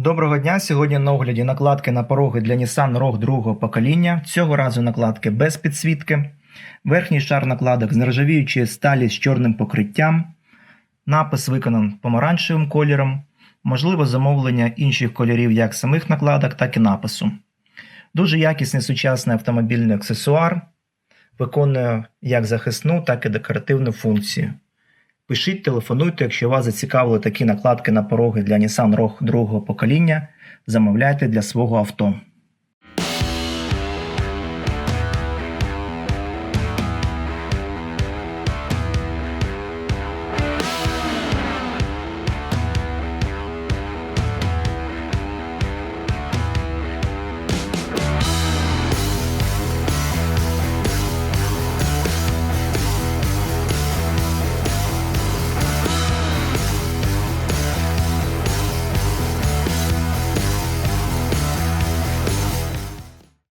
Доброго дня! Сьогодні на огляді накладки на пороги для Nissan Rogue другого покоління. Цього разу накладки без підсвітки. Верхній шар накладок з нержавіючої сталі з чорним покриттям. Напис виконаний помаранчевим кольором. Можливо замовлення інших кольорів як самих накладок, так і напису. Дуже якісний сучасний автомобільний аксесуар. Виконує як захисну, так і декоративну функцію. Пишіть, телефонуйте, якщо вас зацікавили такі накладки на пороги для Nissan Rogue другого покоління, замовляйте для свого авто.